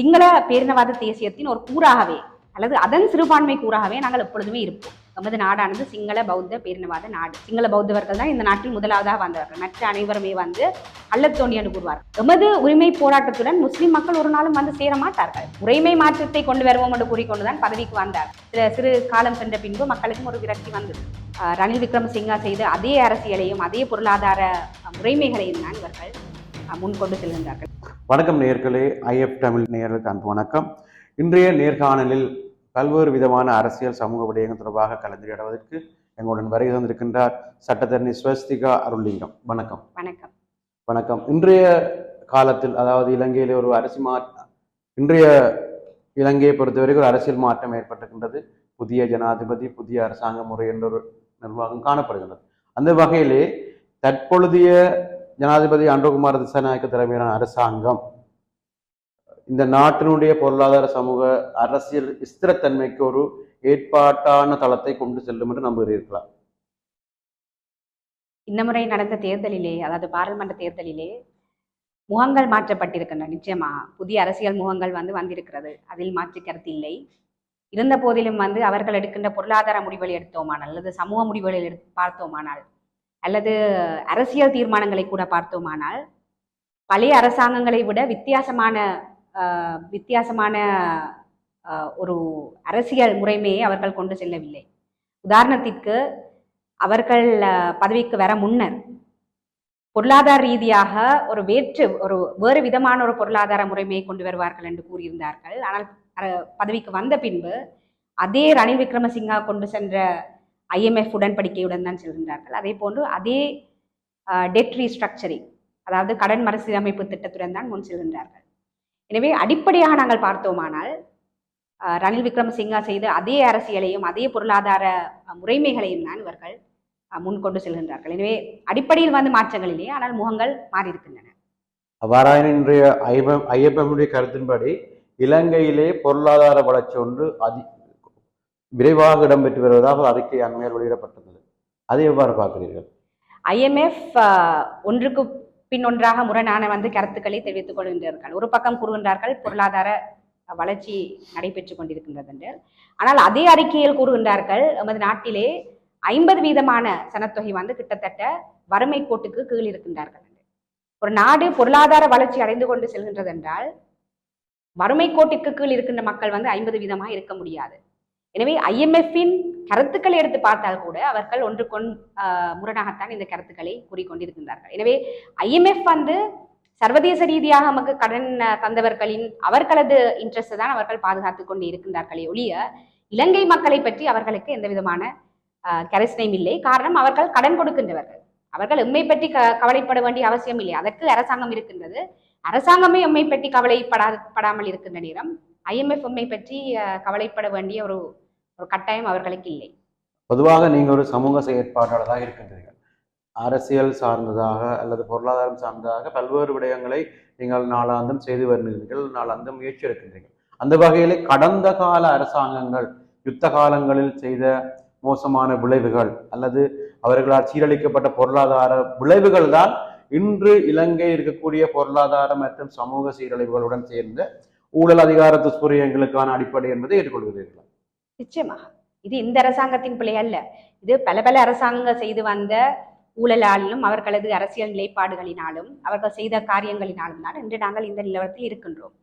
சிங்கள பேரினவாத தேசியத்தின் ஒரு கூறாகவே அல்லது அதன் சிறுபான்மை கூறாகவே நாங்கள் எப்பொழுதுமே இருப்போம். நமது நாடானது சிங்கள பௌத்த பேரினவாத நாடு. சிங்கள பௌத்தவர்கள் தான் இந்த நாட்டில் முதலாவதாக வந்தவர்கள். மற்ற அனைவருமே வந்து அல்லத்தோண்டி என்று கூறுவார் எமது உரிமை போராட்டத்துடன் முஸ்லிம் மக்கள் ஒரு நாளும் வந்து சேர மாட்டார்கள். உரிமை மாற்றத்தை கொண்டு வருவோம் என்று கூறிக்கொண்டுதான் பதவிக்கு வந்தார். சில சிறு காலம் சென்ற பின்பு மக்களுக்கும் ஒரு விரக்தி வந்தது. ரணில் ரணில் விக்ரமசிங்கா செய்த அதே அரசியலையும் அதே பொருளாதார முறைமைகளையும் தான் இவர்கள் முன்கொண்டு செல்கின்றார்கள் வணக்கம் நேயர்களே ஐஎஃப் தமிழ் நேயர்களுக்கு அன்பு வணக்கம். இன்றைய நேர்காணலில் பல்வேறு விதமான அரசியல் சமூக விடயங்கள் தொடர்பாக கலந்துரையாடுவதற்கு எங்களுடன் வருகை தந்திருக்கின்றார் சட்டத்தரணி ஸ்வஸ்திகா அருள்லிங்கம். வணக்கம். வணக்கம். வணக்கம். இன்றைய காலத்தில் அதாவது இலங்கையிலே ஒரு அரசு மா இன்றைய இலங்கையை பொறுத்தவரைக்கும் ஒரு அரசியல் மாற்றம் ஏற்பட்டிருக்கின்றது. புதிய ஜனாதிபதி புதிய அரசாங்க முறை என்ற ஒரு நிர்வாகம் காணப்படுகின்றது. அந்த வகையிலே தற்பொழுதைய ஜனாதிபதி அன்றகுமார் திசாநாயக்க தலைமையிலான அரசாங்கம். இந்த நாட்டினுடைய பொருளாதார சமூக அரசியல் ஸ்திரத்தன்மைக்கு ஒரு ஏற்பாட்டான தளத்தை கொண்டு செல்லும் என்று நம்புகிறீர்களா? இந்த முறை நடந்த தேர்தலிலே அதாவது பாராளுமன்ற தேர்தலிலே முகங்கள் மாற்றப்பட்டிருக்கின்றன. நிச்சயமா புதிய அரசியல் முகங்கள் வந்து வந்திருக்கிறது. அதில் மாற்று கருத்து இல்லை. இருந்த போதிலும் வந்து அவர்கள் எடுக்கின்ற பொருளாதார முடிவுகளை எடுத்தோமானால் அல்லது சமூக முடிவுகளை எடு பார்த்தோமானால் அல்லது அரசியல் தீர்மானங்களை கூட பார்த்தோமானால் பழைய அரசாங்கங்களை விட வித்தியாசமான வித்தியாசமான ஒரு அரசியல் முறைமையை அவர்கள் கொண்டு செல்லவில்லை. உதாரணத்திற்கு அவர்கள் பதவிக்கு வர முன்னர் பொருளாதார ரீதியாக ஒரு வேற்று ஒரு வேறு விதமான ஒரு பொருளாதார முறைமையை கொண்டு வருவார்கள் என்று கூறியிருந்தார்கள். ஆனால் பதவிக்கு வந்த பின்பு அதே ரணில் விக்ரமசிங்கா கொண்டு சென்ற ஐஎம்எஃப் உடன்படிக்கையுடன் தான் செல்கின்றார்கள். அதே போன்று அதே டெட் ரீஸ்ட்ரக்சரிங் அதாவது கடன் மறுசீரமைப்பு திட்டத்துடன் தான் முன் செல்கின்றார்கள். எனவே அடிப்படையாக நாங்கள் பார்த்தோமானால் ரணில் விக்ரமசிங்கா செய்த அதே அரசியலையும் அதே பொருளாதார முறைமைகளையும் தான் இவர்கள் முன்கொண்டு செல்கின்றார்கள். எனவே அடிப்படையில் வந்து மாற்றங்கள் இல்லையே ஆனால் முகங்கள் மாறியிருக்கின்றன. அவ்வாறாயினும் இன்றைய ஐஎம் ஐஎஃப்எம்முடைய கருத்தின்படி இலங்கையிலே பொருளாதார வளர்ச்சி ஒன்று அதி விரைவாக இடம்பெற்று வருவதாக அறிக்கை அண்மையில் வெளியிடப்பட்டுள்ளது. அதை எவ்வாறு பார்க்கிறீர்கள்? ஐஎம்எஃப் ஒன்றுக்கு பின் ஒன்றாக முரணான வந்து கருத்துக்களை தெரிவித்துக் கொள்கின்றார்கள். ஒரு பக்கம் கூறுகின்றார்கள் பொருளாதார வளர்ச்சி நடைபெற்றுக் கொண்டிருக்கின்றது என்று. ஆனால் அதே அறிக்கையில் கூறுகின்றார்கள் நமது நாட்டிலே ஐம்பது வீதமான சனத்தொகை வந்து கிட்டத்தட்ட வறுமை கோட்டுக்கு கீழ் இருக்கின்றார்கள் என்று. ஒரு நாடு பொருளாதார வளர்ச்சி அடைந்து கொண்டு செல்கின்றது என்றால் வறுமை கோட்டிற்கு கீழ் இருக்கின்ற மக்கள் வந்து ஐம்பது வீதமாக இருக்க முடியாது. எனவே ஐஎம்எஃப்பின் கருத்துக்களை எடுத்து பார்த்தால் கூட அவர்கள் ஒன்றுக்கொன் முரணாகத்தான் இந்த கருத்துக்களை கூறிக்கொண்டிருக்கின்றார்கள். எனவே ஐஎம்எஃப் வந்து சர்வதேச ரீதியாக நமக்கு கடன் தந்தவர்களின் அவர்களது இன்ட்ரெஸ்ட் தான் அவர்கள் பாதுகாத்து கொண்டு இருக்கின்றார்களே ஒழிய இலங்கை மக்களை பற்றி அவர்களுக்கு எந்த விதமான கரிசனையும் இல்லை. காரணம் அவர்கள் கடன் கொடுக்கின்றவர்கள். அவர்கள் எம்மை பற்றி க கவலைப்பட வேண்டிய அவசியம் இல்லை. அதற்கு அரசாங்கம் இருக்கின்றது. அரசாங்கமே எம்மை பற்றி கவலைப்படா படாமல் இருக்கின்ற நேரம் ஐஎம்எஃப் எம்மை பற்றி கவலைப்பட வேண்டிய ஒரு ஒரு கட்டாயம் அவர்களுக்கு இல்லை. பொதுவாக நீங்கள் ஒரு சமூக செயற்பாட்டாளராக இருக்கின்றீர்கள். அரசியல் சார்ந்ததாக அல்லது பொருளாதாரம் சார்ந்ததாக பல்வேறு விடயங்களை நீங்கள் நாளாந்தம் செய்து வருகிறீர்கள் நாளாந்தம் முயற்சி எடுக்கின்றீர்கள். அந்த வகையிலே கடந்த கால அரசாங்கங்கள் யுத்த காலங்களில் செய்த மோசமான விளைவுகள் அல்லது அவர்களால் சீரழிக்கப்பட்ட பொருளாதார விளைவுகள் தான் இன்று இலங்கை இருக்கக்கூடிய பொருளாதார மற்றும் சமூக சீரழிவுகளுடன் சேர்ந்த ஊழல் அதிகார துஷ்பிரயோகங்களுக்கான அடிப்படை என்பதை ஏற்றுக்கொள்கிறீர்களா? நிச்சயமாக இது இந்த அரசாங்கத்தின் பிழை அல்ல. இது பல பல அரசாங்கங்கள் செய்து வந்த ஊழலாலும் அவர்களது அரசியல் நிலைப்பாடுகளினாலும் அவர்கள் செய்த காரியங்களினாலும் தான் இன்று நாங்கள் இந்த நிலவரத்தில் இருக்கின்றோம்.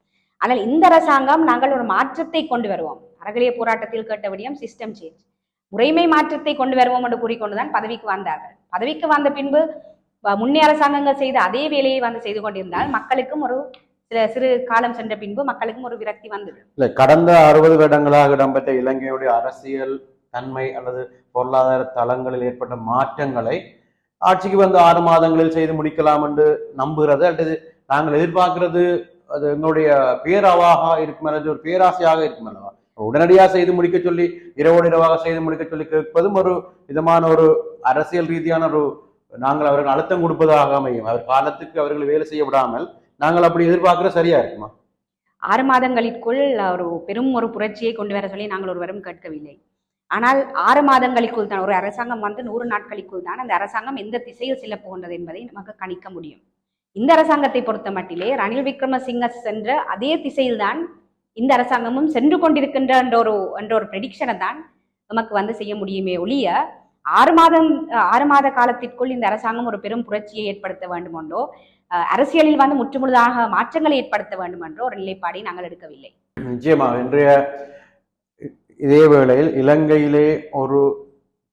ஆனால் இந்த அரசாங்கம் நாங்கள் ஒரு மாற்றத்தை கொண்டு வருவோம். அறகலிய போராட்டத்தில் கேட்டபடியும் சிஸ்டம் சேஞ்ச் முறைமை மாற்றத்தை கொண்டு வருவோம் என்று கூறிக்கொண்டுதான் பதவிக்கு வந்தார்கள். பதவிக்கு வந்த பின்பு முன்னே அரசாங்கங்கள் செய்த அதே வேலையை வந்து செய்து கொண்டிருந்தால் மக்களுக்கும் ஒரு சில சிறு காலம் சென்ற பின்பு மக்களுக்கும் ஒரு விரக்தி வந்தது. இல்லை கடந்த அறுபது வருடங்களாக இடம்பெற்ற இலங்கையுடைய அரசியல் தன்மை அல்லது பொருளாதார தளங்களில் ஏற்பட்ட மாற்றங்களை ஆட்சிக்கு வந்து ஆறு மாதங்களில் செய்து முடிக்கலாம் என்று நம்புகிறது. அல்லது நாங்கள் எதிர்பார்க்கிறது அது எங்களுடைய பேராவாக இருக்கும் அல்லது ஒரு பேராசையாக இருக்கும் அல்லவா? உடனடியாக செய்து முடிக்க சொல்லி இரவோடு இரவாக செய்து முடிக்க சொல்லி கேட்பதும் ஒரு விதமான ஒரு அரசியல் ரீதியான ஒரு நாங்கள் அவர்கள் அழுத்தம் கொடுப்பதாக அமையும். அவர் காலத்துக்கு அவர்கள் வேலை செய்ய விடாமல் நாங்கள் அப்படி எதிர்பார்க்குற சரியா இருக்குமா? ஆறு மாதங்களுக்குள் ஒரு பெரும் ஒரு புரட்சியை கொண்டு வர சொல்லி நாங்கள் ஒருவரும் கேட்கவில்லை. ஆனால் ஆறு மாதங்களுக்குள் தான் ஒரு அரசாங்கம் வந்து நூறு நாட்களுக்குள் தான் அந்த அரசாங்கம் எந்த திசையில் செல்ல போகின்றது என்பதை நமக்கு கணிக்க முடியும். இந்த அரசாங்கத்தை பொறுத்த மட்டிலே ரணில் விக்ரமசிங்க சென்ற அதே திசையில்தான் இந்த அரசாங்கமும் சென்று கொண்டிருக்கின்ற என்ற ஒரு என்ற ஒரு ப்ரெடிக்ஷனை தான் நமக்கு வந்து செய்ய முடியுமே ஒழிய ஆறு மாதம் ஆறு மாத காலத்திற்குள் இந்த அரசாங்கம் ஒரு பெரும் புரட்சியை ஏற்படுத்த வேண்டுமென்றோ அரசியலில் வந்து முற்றுமுழுதாக மாற்றங்களை ஏற்படுத்த வேண்டுமென்றோ ஒரு நிலைப்பாடை நாங்கள் எடுக்கவில்லை. நிச்சயமாக இன்றைய இதே வேளையில் இலங்கையிலே ஒரு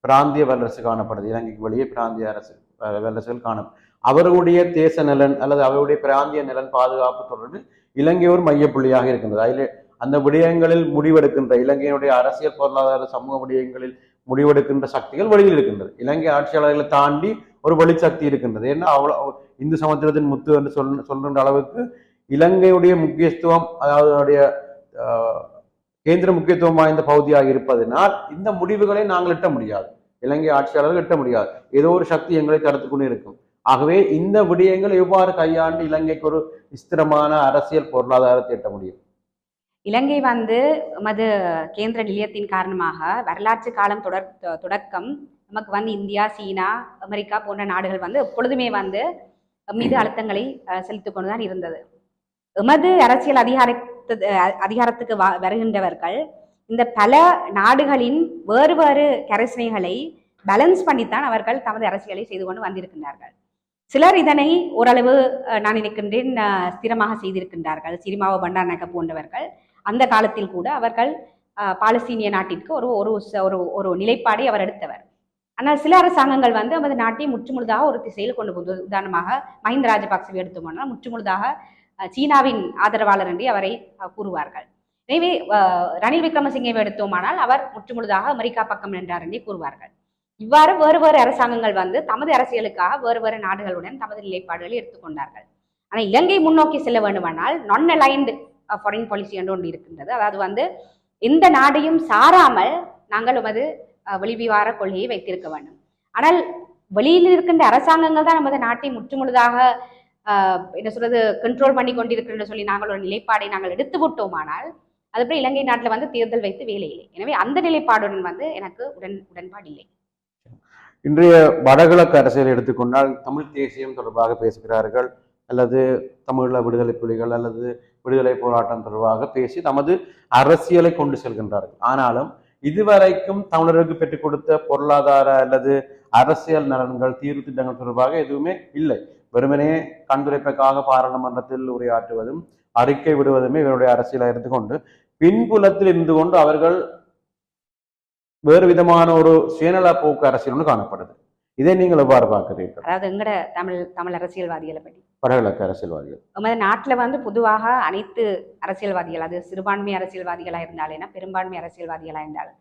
பிராந்திய வல்லரசு காணப்படுது. இலங்கைக்கு வெளியே பிராந்திய அரசு வல்லரசுகள் காணும். அவர்களுடைய தேச நலன் அல்லது அவருடைய பிராந்திய நலன் பாதுகாப்பு தொடர்பில் இலங்கை ஒரு மையப்புள்ளியாக இருக்கின்றது. அதில் அந்த விடயங்களில் முடிவெடுக்கின்ற இலங்கையினுடைய அரசியல் பொருளாதார சமூக விடயங்களில் முடிவெடுக்கின்ற சக்திகள் வெளியில் இருக்கின்றது. இலங்கை ஆட்சியாளர்களை தாண்டி ஒரு வெளிச்சக்தி இருக்கின்றது. ஏன்னா அவ்வளோ இந்து சமுத்திரத்தின் முத்து என்று சொல் சொல்கின்ற அளவுக்கு இலங்கையுடைய முக்கியத்துவம் அதாவது அதனுடைய ஆஹ், கேந்திர முக்கியத்துவம் வாய்ந்த பகுதியாக இருப்பதனால் இந்த முடிவுகளை நாங்கள் எட்ட முடியாது. இலங்கை ஆட்சியாளர்கள் எட்ட முடியாது. ஏதோ ஒரு சக்தி எங்களை தடுத்து கொண்டு இருக்கும். ஆகவே இந்த விடயங்கள் எவ்வாறு கையாண்டு இலங்கைக்கு ஒரு ஸ்திரமான அரசியல் பொருளாதாரத்தை எட்ட முடியும்? இலங்கை வந்து மது கேந்திர நிலையத்தின் காரணமாக வரலாற்று காலம் தொடர் தொடக்கம் நமக்கு வந்து இந்தியா சீனா அமெரிக்கா போன்ற நாடுகள் வந்து எப்பொழுதுமே வந்து மீது அழுத்தங்களை அஹ், செலுத்திக் கொண்டுதான் இருந்தது. எமது அரசியல் அதிகாரத்து அதிகாரத்துக்கு வருகின்றவர்கள் இந்த பல நாடுகளின் வேறு வேறு கரசனைகளை பேலன்ஸ் பண்ணித்தான் அவர்கள் தமது அரசியலை செய்து கொண்டு வந்திருக்கின்றார்கள். சிலர் இதனை ஓரளவு நான் நினைக்கின்றேன் ஸ்திரமாக செய்திருக்கின்றார்கள். சிரிமாவோ பண்டாரநாயக்க போன்றவர்கள். அந்த காலத்தில் கூட அவர்கள் பாலஸ்தீனிய நாட்டிற்கு ஒரு ஒரு ச- ஒரு ஒரு நிலைப்பாடை அவர் எடுத்தவர். ஆனால் சில அரசாங்கங்கள் வந்து நமது நாட்டை முற்றுமுழுதாக ஒரு திசையில் கொண்டு போகுது. உதாரணமாக மஹிந்த ராஜபக்சவை எடுத்துக்கொண்டால் முற்றுமுழுதாக சீனாவின் ஆதரவாளர் என்று அவரை கூறுவார்கள். எனவே ரணில் விக்ரமசிங்கவை எடுத்தோமானால் அவர் முற்றுமுழுதாக அமெரிக்கா பக்கம் நின்றார் என்றே கூறுவார்கள். இவ்வாறு வேறு வேறு அரசாங்கங்கள் வந்து தமது அரசியலுக்காக வேறு வேறு நாடுகளுடன் தமது நிலைப்பாடுகளை எடுத்துக்கொண்டார்கள். ஆனால் இலங்கை முன்னோக்கி செல்ல வேண்டுமானால் நான் அலைன்டு ஃபாரின் பாலிசி என்று ஒன்று இருக்கின்றது. அதாவது வந்து எந்த நாடையும் சாராமல் நாங்கள் உமது வெளிவிவார கொள்கையை வைத்திருக்க வேண்டும். ஆனால் வெளியில் இருக்கின்ற அரசாங்கங்கள் தான் நமது நாட்டை முற்றுமுழுதாக என்ன சொல்றது கண்ட்ரோல் பண்ணி கொண்டிருக்கிறோம் சொல்லி நாங்கள் ஒரு நிலைப்பாடை நாங்கள் எடுத்து விட்டோமானால் அதுபோல் இலங்கை நாட்டில் வந்து தேர்தல் வைத்து வேலை இல்லை. எனவே அந்த நிலைப்பாடுடன் வந்து எனக்கு உடன் உடன்பாடு இல்லை. இன்றைய வடகிழக்கு அரசியல் எடுத்துக்கொண்டால் தமிழ் தேசியம் தொடர்பாக பேசுகிறார்கள் அல்லது தமிழீழ விடுதலை புலிகள் அல்லது விடுதலை போராட்டம் தொடர்பாக பேசி தமது அரசியலை கொண்டு செல்கின்றார்கள். ஆனாலும் இதுவரைக்கும் தமிழர்களுக்கு பெற்றுக் கொடுத்த பொருளாதார அல்லது அரசியல் நலன்கள் தீர்வு திட்டங்கள் தொடர்பாக எதுவுமே இல்லை. வெறுமனே கண்துடைப்புக்காக பாராளுமன்றத்தில் உரையாற்றுவதும் அறிக்கை விடுவதுமே இவருடைய அரசியலை எடுத்துக்கொண்டு பின்புலத்தில் இருந்து கொண்டு அவர்கள் வேறு விதமான ஒரு சுயநல போக்கு அரசியல் ஒன்று காணப்படுது. இதை நீங்கள் எவ்வாறு பார்க்கிறீர்கள்? அதாவது எங்கட தமிழ் தமிழ் அரசியல்வாதிகளை பற்றி? வடகிழக்கு அரசியல்வாதிகள். நமது நாட்டில் வந்து பொதுவாக அனைத்து அரசியல்வாதிகள் அது சிறுபான்மை அரசியல்வாதிகளாக இருந்தாலும் பெரும்பான்மை அரசியல்வாதிகளாக இருந்தாலும்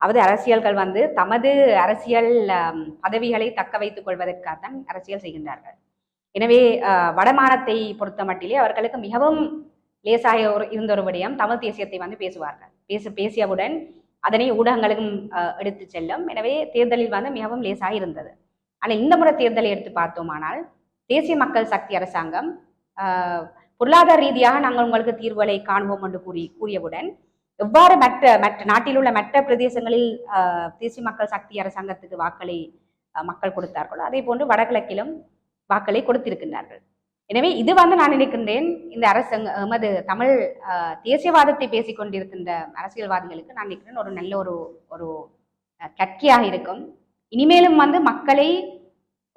அவது அரசியல்கள் வந்து தமது அரசியல் பதவிகளை தக்க வைத்துக் கொள்வதற்காகத்தான் அரசியல் செய்கின்றார்கள். எனவே ஆஹ், வடமானத்தை பொறுத்த மட்டிலே அவர்களுக்கு மிகவும் லேசாக ஒரு இருந்த ஒரு விடயம் தமிழ் தேசியத்தை வந்து பேசுவார்கள். பேச பேசியவுடன் அதனை ஊடகங்களுக்கும் எடுத்து செல்லும். எனவே தேர்தலில் வந்து மிகவும் லேசாக இருந்தது. ஆனால் இந்த முறை தேர்தலை எடுத்து பார்த்தோமானால் தேசிய மக்கள் சக்தி அரசாங்கம் பொருளாதார ரீதியாக நாங்கள் உங்களுக்கு தீர்வுகளை காணுவோம் என்று கூறி கூறியவுடன் எவ்வாறு மற்ற மற்ற நாட்டில் உள்ள மற்ற பிரதேசங்களில் தேசிய மக்கள் சக்தி அரசாங்கத்துக்கு வாக்களை மக்கள் கொடுத்தார்களோ அதே போன்று வடகிழக்கிலும் வாக்களை கொடுத்திருக்கின்றார்கள். எனவே இது வந்து நான் நினைக்கின்றேன் இந்த அரசாங்க எமது தமிழ் தேசியவாதத்தை பேசிக் கொண்டிருக்கின்ற அரசியல்வாதிகளுக்கு நான் நினைக்கிறேன் ஒரு நல்ல ஒரு ஒரு அஹ், கற்கையாக இருக்கும். இனிமேலும் வந்து மக்களை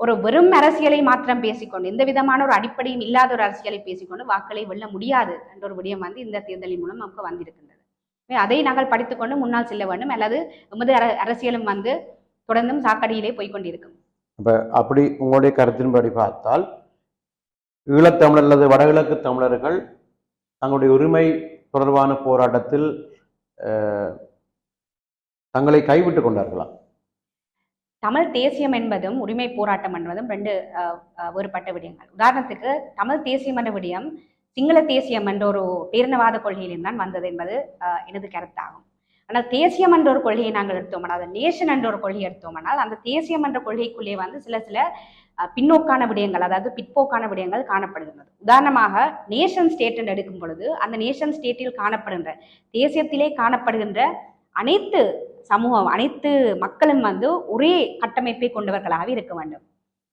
ஒரு வெறும் அரசியலை மாத்திரம் பேசிக்கொண்டு எந்த விதமான ஒரு அடிப்படையும் இல்லாத ஒரு அரசியலை பேசிக்கொண்டு வாக்களை வெல்ல முடியாது என்ற ஒரு விடயம் வந்து இந்த தேர்தலின் மூலம் நமக்கு வந்திருக்கின்றது. அதை நாங்கள் படித்துக்கொண்டு முன்னால் செல்ல வேண்டும். அல்லது எமது அர அரசியலும் வந்து தொடர்ந்தும் சாக்கடியிலே போய்க்கொண்டிருக்கும். இப்போ அப்படி உங்களுடைய கருத்தின்படி பார்த்தால் ஈழத்தமிழர் அல்லது வடகிழக்கு தமிழர்கள் தங்களுடைய உரிமை தொடர்பான போராட்டத்தில் தங்களை கைவிட்டு கொண்டார்களா? தமிழ் தேசியம் என்பதும் உரிமை போராட்டம் என்பதும் ரெண்டு வேறுபட்ட விடயங்கள். உதாரணத்துக்கு தமிழ் தேசியம் என்ற விடயம் சிங்கள தேசியம் என்ற ஒரு பேரினவாத கொள்கையிலும் தான் வந்தது என்பது எனது கருத்தாகும். ஆனால் தேசியம் என்ற ஒரு கொள்கையை நாங்கள் எடுத்தோம்னால் அது நேஷன் என்ற ஒரு கொள்கையை எடுத்தோம்னால் அந்த தேசியம் என்ற கொள்கைக்குள்ளே வந்து சில சில பின்னோக்கான விடயங்கள் அதாவது பிற்போக்கான விடயங்கள் காணப்படுகின்றது. உதாரணமாக நேஷன் ஸ்டேட் என்று எடுக்கும் பொழுது அந்த நேஷன் ஸ்டேட்டில் காணப்படுகின்ற தேசியத்திலே காணப்படுகின்ற அனைத்து சமூகம் அனைத்து மக்களும் வந்து ஒரே கட்டமைப்பை கொண்டவர்களாகவே இருக்க வேண்டும்.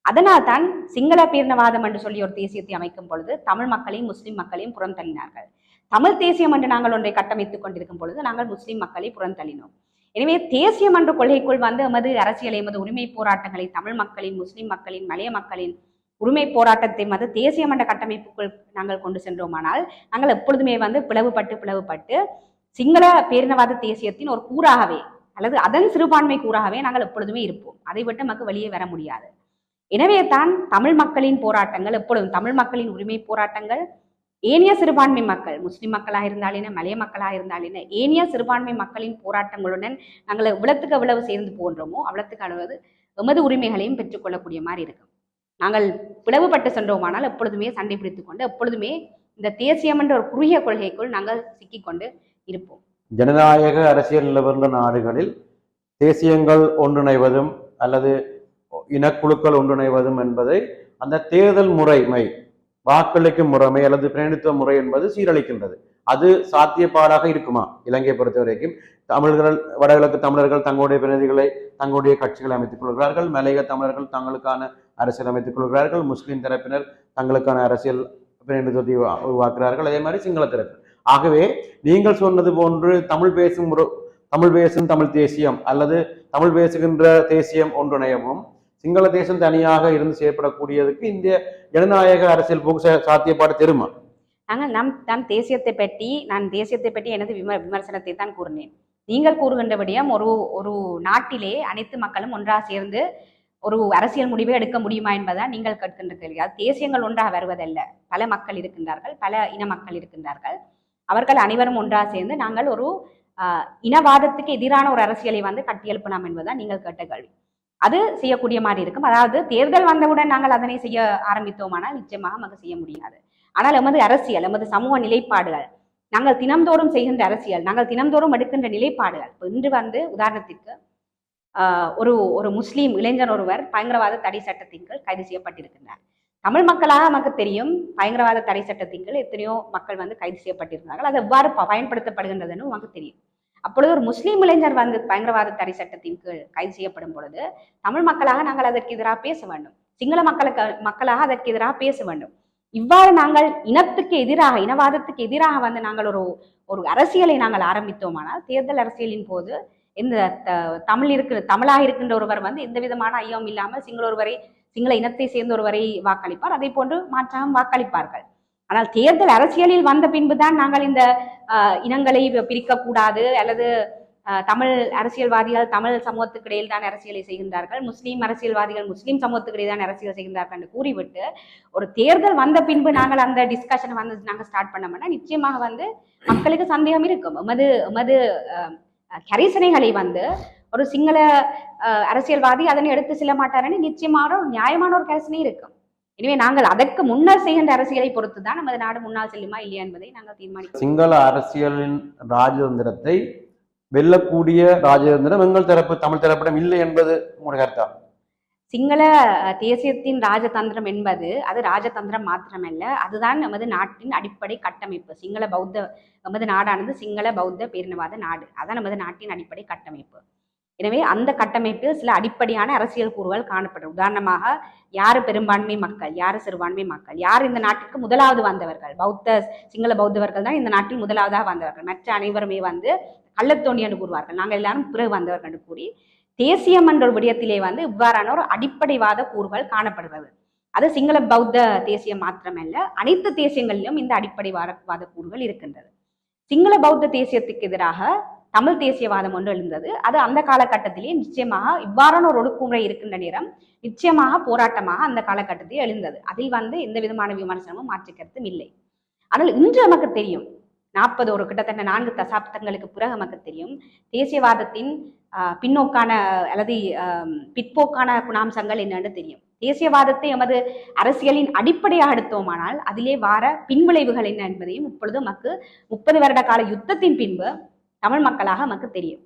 அதனால் தான் சிங்கள பேரினவாதம் என்று சொல்லி ஒரு தேசியத்தை அமைக்கும் பொழுது தமிழ் மக்களையும் முஸ்லிம் மக்களையும் புறம் தள்ளினார்கள் தமிழ் தேசியம் என்று நாங்கள் ஒன்றை கட்டமைத்துக் கொண்டிருக்கும் பொழுது நாங்கள் முஸ்லிம் மக்களை புறம் தள்ளினோம் எனவே தேசியம் என்ற கொள்கைக்குள் வந்து எமது அரசியலை எமது உரிமை போராட்டங்களை தமிழ் மக்களின் முஸ்லிம் மக்களின் மலைய மக்களின் உரிமை போராட்டத்தை வந்து தேசிய மன்ற கட்டமைப்புக்குள் நாங்கள் கொண்டு சென்றோமானால் நாங்கள் எப்பொழுதுமே வந்து பிளவுபட்டு பிளவுபட்டு சிங்கள பேரினவாத தேசியத்தின் ஒரு கூறாகவே அல்லது அதன் சிறுபான்மை கூறாகவே நாங்கள் எப்பொழுதுமே இருப்போம். அதை விட்டு நமக்கு வெளியே வர முடியாது. எனவே தான் தமிழ் மக்களின் போராட்டங்கள் எப்பொழுதும் தமிழ் மக்களின் உரிமை போராட்டங்கள் ஏனைய சிறுபான்மை மக்கள் முஸ்லிம் மக்களாக இருந்தால் மலைய மக்களாக இருந்தாலின ஏனிய ஏனைய சிறுபான்மை மக்களின் போராட்டங்களுடன் நாங்கள் எவ்வளத்துக்கு எவ்வளவு சேர்ந்து போன்றோமோ அவ்வளத்துக்கு அளவு எமது உரிமைகளையும் பெற்றுக்கொள்ளக்கூடிய மாதிரி இருக்கும். நாங்கள் பிளவுபட்டு சென்றோமானால் எப்பொழுதுமே சண்டை பிடித்து கொண்டு எப்பொழுதுமே இந்த தேசியம் என்ற ஒரு குறுகிய கொள்கைக்குள் நாங்கள் சிக்கிக்கொண்டு இருப்போம். ஜனநாயக அரசியல் நிலவர்ந்த நாடுகளில் தேசியங்கள் ஒன்றிணைவதும் அல்லது இனக்குழுக்கள் ஒன்றிணைவதும் என்பதை அந்த தேர்தல் முறைமை வாக்களிக்கும் முறைமை அல்லது பிரதிநிதித்துவ முறை என்பது சீரழிக்கின்றது. அது சாத்தியப்பாடாக இருக்குமா? இலங்கையை பொறுத்த வரைக்கும் தமிழர்கள் வடகிழக்கு தமிழர்கள் தங்களுடைய பிரதிநிதிகளை தங்களுடைய கட்சிகளை அமைத்துக் கொள்கிறார்கள். மலையக தமிழர்கள் தங்களுக்கான அரசியல் அமைத்துக் கொள்கிறார்கள். முஸ்லீம் தரப்பினர் தங்களுக்கான அரசியல் பிரதிநிதித்துவத்தை உருவா- உருவாக்குகிறார்கள். அதே மாதிரி சிங்கள தரப்பினர். ஆகவே நீங்கள் சொன்னது போன்று தமிழ் பேசும் தமிழ் பேசும் தமிழ் தேசியம் அல்லது தமிழ் பேசுகின்ற தேசியம் ஒன்றிணையவும் சிங்கள தேசம் தனியாக இருந்து செயற்படக்கூடியதுக்கு இந்திய ஜனநாயக அரசியல் போக்கு சாத்தியப்பாடு தெருமா நாங்கள் நம் தன் தேசியத்தை பற்றி நான் தேசியத்தை பற்றி எனது விம விமர்சனத்தை தான் கூறினேன். நீங்கள் கூறுகின்றபடியும் ஒரு ஒரு நாட்டிலே அனைத்து மக்களும் ஒன்றாக சேர்ந்து ஒரு அரசியல் முடிவை எடுக்க முடியுமா என்பதுதான் நீங்கள் கேட்கின்ற கேள்வி அது தேசியங்கள் ஒன்றாக வருவதல்ல. பல மக்கள் இருக்கின்றார்கள் பல இன மக்கள் இருக்கின்றார்கள். அவர்கள் அனைவரும் ஒன்றாக சேர்ந்து நாங்கள் ஒரு ஆஹ், இனவாதத்துக்கு எதிரான ஒரு அரசியலை வந்து கட்டியெழுப்பலாம் என்பதுதான் நீங்கள் கேட்ட கேள்வி. அது செய்யக்கூடிய மாதிரி இருக்கும். அதாவது தேர்தல் வந்தவுடன் நாங்கள் அதனை செய்ய ஆரம்பித்தோமானால் நிச்சயமாக நமக்கு செய்ய முடியாது. ஆனால் எமது அரசியல் எமது சமூக நிலைப்பாடுகள் நாங்கள் தினம்தோறும் செய்கின்ற அரசியல் நாங்கள் தினம்தோறும் எடுக்கின்ற நிலைப்பாடுகள். இன்று வந்து உதாரணத்திற்கு ஆஹ், ஒரு ஒரு முஸ்லீம் இளைஞர் ஒருவர் பயங்கரவாத தடை சட்டத்தின் கீழ் கைது செய்யப்பட்டிருக்கின்றார். தமிழ் மக்களாக நமக்கு தெரியும். பயங்கரவாத தடை சட்டத்தின் கீழ் எத்தனையோ மக்கள் வந்து கைது செய்யப்பட்டிருந்தார்கள். அது எவ்வாறு பயன்படுத்தப்படுகின்றதுன்னு நமக்கு தெரியும். அப்பொழுது ஒரு முஸ்லீம் இளைஞர் வந்து பயங்கரவாத தடை சட்டத்தின் கீழ் கைது செய்யப்படும் பொழுது தமிழ் மக்களாக நாங்கள் அதற்கு எதிராக பேச வேண்டும். சிங்கள மக்களுக்கு மக்களாக அதற்கு எதிராக பேச வேண்டும். இவ்வாறு நாங்கள் இனத்துக்கு எதிராக இனவாதத்துக்கு எதிராக வந்து நாங்கள் ஒரு ஒரு அரசியலை நாங்கள் ஆரம்பித்தோமானால் தேர்தல் அரசியலின் போது இந்த த- தமிழ் இருக்கிற தமிழாக இருக்கின்ற ஒருவர் வந்து எந்த விதமான ஐயம் இல்லாமல் சிங்கள ஒருவரை சிங்கள இனத்தை சேர்ந்த ஒருவரை வாக்களிப்பார். அதே போன்று மாற்றாகவும் வாக்களிப்பார்கள். ஆனால் தேர்தல் அரசியலில் வந்த பின்புதான் நாங்கள் இந்த ஆஹ், இனங்களை பிரிக்கக்கூடாது அல்லது ஆஹ், தமிழ் அரசியல்வாதிகள் தமிழ் சமூகத்துக்கிடையில் தான் அரசியலை செய்கின்றார்கள். முஸ்லீம் அரசியல்வாதிகள் முஸ்லீம் சமூகத்துக்கிடையே தான் அரசியல் செய்கின்றார்கள் என்று கூறிவிட்டு ஒரு தேர்தல் வந்த பின்பு நாங்கள் அந்த டிஸ்கஷனை வந்து நாங்கள் ஸ்டார்ட் பண்ணோம்னா நிச்சயமாக வந்து மக்களுக்கு சந்தேகம் இருக்கும். எமது எமது அஹ், கரிசனைகளை வந்து ஒரு சிங்கள அரசியல்வாதி அதனை எடுத்து செல்ல மாட்டாருன்னு நிச்சயமான ஒரு நியாயமான ஒரு கரிசனை இருக்கும். எனவே நாங்கள் அதற்கு முன்னர் செய்கின்ற அரசியலை பொறுத்து தான் நமது நாடு முன்னால் செல்லுமா இல்லையா என்பதை நாங்கள் தீர்மானிக்கிறோம் சிங்கள அரசியலின் ராஜதந்திரத்தை வெல்லக்கூடிய ராஜதந்திரம் எங்கள் தரப்பு தமிழ் தரப்பிடம் இல்லை என்பது உங்களுடைய கருத்தா? சிங்கள தேசியத்தின் ராஜதந்திரம் என்பது அது ராஜதந்திரம் மாத்திரமல்ல. அதுதான் நமது நாட்டின் அடிப்படை கட்டமைப்பு. சிங்கள பௌத்த நமது நாடானது சிங்கள பௌத்த பேரினவாத நாடு. அதான் நமது நாட்டின் அடிப்படை கட்டமைப்பு. எனவே அந்த கட்டமைப்பில் சில அடிப்படையான அரசியல் கூறுகள் காணப்படும். உதாரணமாக யார் பெரும்பான்மை மக்கள் யார் சிறுபான்மை மக்கள் யார் இந்த நாட்டிற்கு முதலாவது வந்தவர்கள்? பௌத்த சிங்கள பௌத்தவர்கள் தான் இந்த நாட்டில் முதலாவதாக வந்தவர்கள். மற்ற அனைவருமே வந்து கள்ளத்தோண்டி என்று கூறுவார்கள். நாங்கள் எல்லாரும் பிறகு வந்தவர்கள் என்று கூறி தேசியம் என்ற ஒரு விடயத்திலே வந்து இவ்வாறான ஒரு அடிப்படைவாத கூறுகள் காணப்படுகிறது. அது சிங்கள பௌத்த தேசியம் மாத்திரமல்ல அனைத்து தேசியங்களிலும் இந்த அடிப்படைவாத வாத கூறுகள் இருக்கின்றது. சிங்கள பௌத்த தேசியத்துக்கு எதிராக தமிழ் தேசியவாதம் ஒன்று எழுந்தது. அது அந்த காலகட்டத்திலேயே நிச்சயமாக இவ்வாறான ஒரு ஒடுக்குமுறை இருக்கின்ற நேரம் நிச்சயமாக போராட்டமாக அந்த காலகட்டத்தில் எழுந்தது. அதில் வந்து எந்த விதமான விமர்சனமும் மாற்றிக்கிறதும் இல்லை. ஆனால் இன்று நமக்கு தெரியும். நாற்பது ஒரு கிட்டத்தட்ட நான்கு தசாப்தங்களுக்கு பிறகு நமக்கு தெரியும். தேசியவாதத்தின் பின்னோக்கான அல்லது பிற்போக்கான குணாம்சங்கள் என்னன்னு தெரியும். தேசியவாதத்தை எமது அரசியலின் அடிப்படையாக எடுத்தோமானால் அதிலே வார பின்விளைவுகள் என்ன என்பதையும் இப்பொழுது நமக்கு முப்பது வருட கால யுத்தத்தின் பின்பு தமிழ் மக்களாக நமக்கு தெரியும்.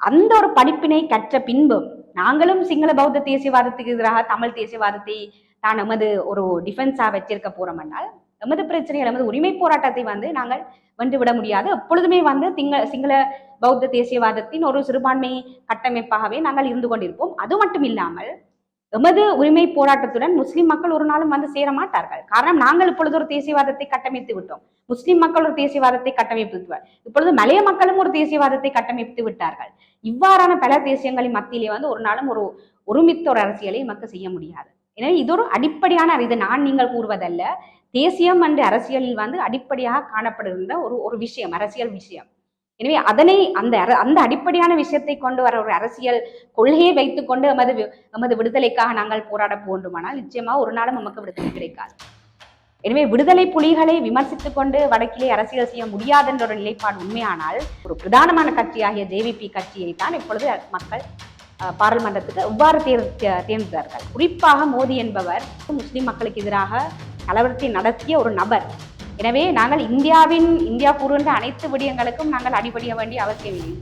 அந்த ஒரு படிப்பினை கற்ற பின்பு நாங்களும் சிங்கள பௌத்த தேசியவாதத்துக்கு எதிராக தமிழ் தேசியவாதத்தை தான் எமது ஒரு டிஃபென்ஸாக வச்சிருக்க போறோம் என்றால் எமது பிரச்சனைகள் எமது உரிமை போராட்டத்தை வந்து நாங்கள் வென்று விட முடியாது. எப்பொழுதுமே வந்து திங்க சிங்கள பௌத்த தேசியவாதத்தின் ஒரு சிறுபான்மை கட்டமைப்பாகவே நாங்கள் இருந்து கொண்டிருப்போம். அது மட்டும் இல்லாமல் எமது உரிமை போராட்டத்துடன் முஸ்லிம் மக்கள் ஒரு நாளும் வந்து சேர மாட்டார்கள். காரணம் நாங்கள் இப்பொழுது ஒரு தேசியவாதத்தை கட்டமைத்து விட்டோம். முஸ்லிம் மக்கள் ஒரு தேசியவாதத்தை கட்டமைத்து இப்பொழுது மலைய மக்களும் ஒரு தேசியவாதத்தை கட்டமைத்து விட்டார்கள். இவ்வாறான பல தேசியங்களின் மத்தியிலே வந்து ஒரு நாளும் ஒரு ஒருமித்த ஒரு அரசியலை மக்கள் செய்ய முடியாது. எனவே இது ஒரு அடிப்படையான இது நான் நீங்கள் கூறுவதல்ல. தேசியம் என்ற அரசியலில் வந்து அடிப்படையாக காணப்படுகின்ற ஒரு ஒரு விஷயம் அரசியல் விஷயம். எனவே அதனை அந்த அர- அந்த அடிப்படையான விஷயத்தை கொண்டு வர ஒரு அரசியல் கொள்கையை வைத்துக்கொண்டு எமது நமது எமது விடுதலைக்காக நாங்கள் போராட போன்றுமானால் நிச்சயமா ஒரு நாளும் நமக்கு விடுதலை கிடைக்காது. எனவே விடுதலை புலிகளை விமர்சித்துக் கொண்டு வடக்கிலே அரசியல் செய்ய முடியாது என்ற ஒரு நிலைப்பாடு உண்மையானால் ஒரு பிரதானமான கட்சியாகிய ஜேவிபி கட்சியை தான் இப்பொழுது மக்கள் பாராளுமன்றத்துக்கு எவ்வாறு தேர் தேர்ந்தார்கள் குறிப்பாக மோடி என்பவர் முஸ்லிம் மக்களுக்கு எதிராக கலவரத்தை நடத்திய ஒரு நபர் எனவே நாங்கள் இந்தியாவின் இந்தியா கூறுகின்ற அனைத்து விடயங்களுக்கும் நாங்கள் அடிபடிய வேண்டிய அவசியம் இல்லை